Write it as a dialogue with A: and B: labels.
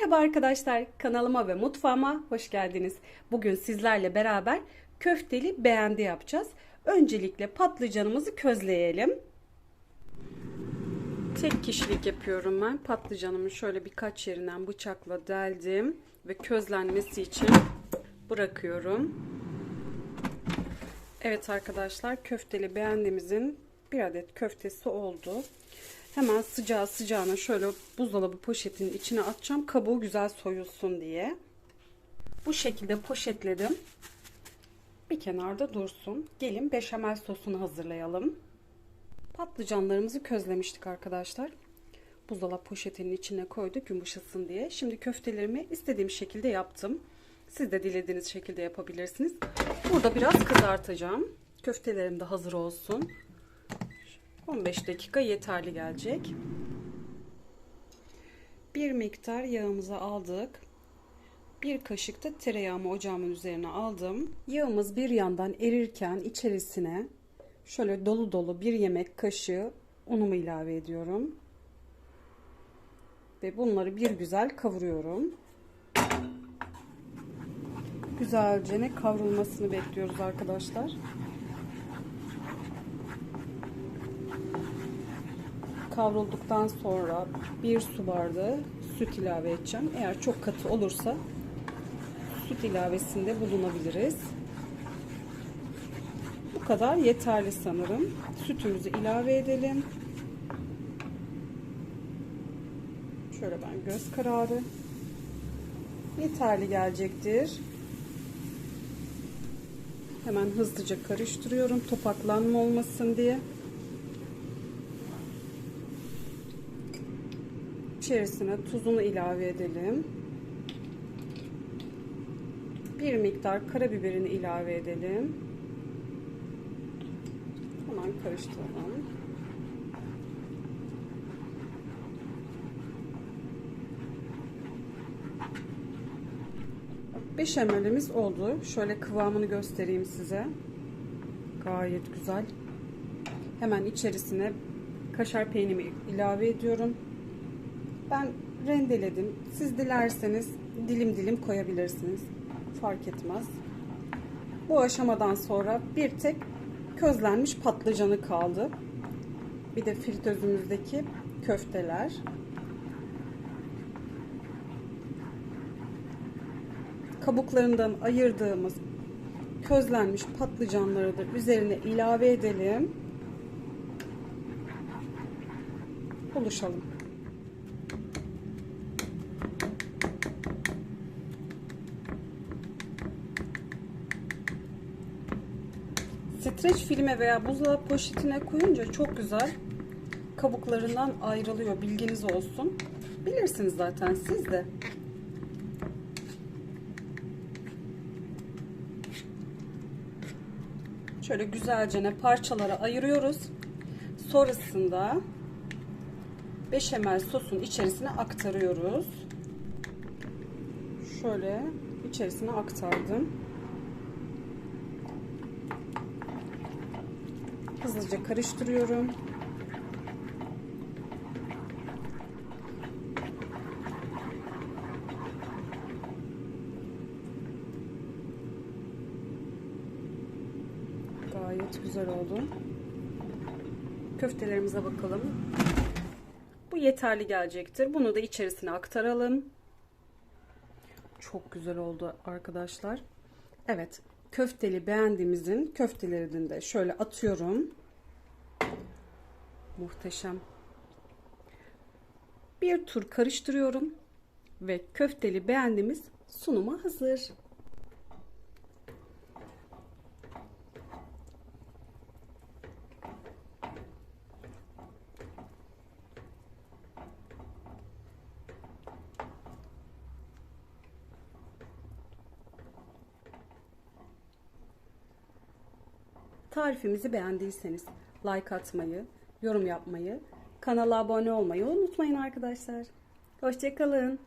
A: Merhaba arkadaşlar, kanalıma ve mutfağıma hoş geldiniz. Bugün sizlerle beraber köfteli beğendi yapacağız. Öncelikle patlıcanımızı közleyelim. Tek kişilik yapıyorum ben. Patlıcanımı şöyle birkaç yerinden bıçakla deldim ve közlenmesi için bırakıyorum. Evet arkadaşlar, köfteli beğendimizin bir adet köftesi oldu. Hemen sıcağı sıcağına şöyle buzdolabı poşetinin içine atacağım. Kabuğu güzel soyulsun diye. Bu şekilde poşetledim. Bir kenarda dursun. Gelin beşamel sosunu hazırlayalım. Patlıcanlarımızı közlemiştik arkadaşlar. Buzdolabı poşetinin içine koyduk yumuşasın diye. Şimdi köftelerimi istediğim şekilde yaptım. Siz de dilediğiniz şekilde yapabilirsiniz. Burada biraz kızartacağım. Köftelerim de hazır olsun. 15 dakika yeterli gelecek. Bir miktar yağımızı aldık. Bir kaşık da tereyağımı ocağımın üzerine aldım. Yağımız bir yandan erirken içerisine şöyle dolu dolu bir yemek kaşığı unumu ilave ediyorum. Ve bunları bir güzel kavuruyorum. Güzelce ne kavrulmasını bekliyoruz arkadaşlar. Kavrulduktan sonra bir su bardağı süt ilave edeceğim. Eğer çok katı olursa süt ilavesinde bulunabiliriz. Bu kadar yeterli sanırım. Sütümüzü ilave edelim. Şöyle ben göz kararı. Yeterli gelecektir. Hemen hızlıca karıştırıyorum topaklanma olmasın diye. İçerisine tuzunu ilave edelim. Bir miktar karabiberini ilave edelim. Hemen karıştıralım. Beşamelimiz oldu. Şöyle kıvamını göstereyim size. Gayet güzel. Hemen içerisine kaşar peyniri ilave ediyorum. Ben rendeledim. Siz dilerseniz dilim dilim koyabilirsiniz. Fark etmez. Bu aşamadan sonra bir tek közlenmiş patlıcanı kaldı. Bir de fritözümüzdeki köfteler. Kabuklarından ayırdığımız közlenmiş patlıcanları da üzerine ilave edelim. Buluşalım. Streç filme veya buzdolabı poşetine koyunca çok güzel kabuklarından ayrılıyor. Bilginiz olsun. Bilirsiniz zaten siz de. Şöyle güzelce ne parçalara ayırıyoruz. Sonrasında beşamel sosun içerisine aktarıyoruz. Şöyle içerisine aktardım. Hızlıca karıştırıyorum. Gayet güzel oldu. Köftelerimize bakalım. Bu yeterli gelecektir. Bunu da içerisine aktaralım. Çok güzel oldu arkadaşlar. Evet köfteli beğendiğimizin köftelerini de şöyle atıyorum. Muhteşem. Bir tur karıştırıyorum ve köfteli beğendiğimiz sunuma hazır. Tarifimizi beğendiyseniz like atmayı, yorum yapmayı, kanala abone olmayı unutmayın arkadaşlar. Hoşçakalın.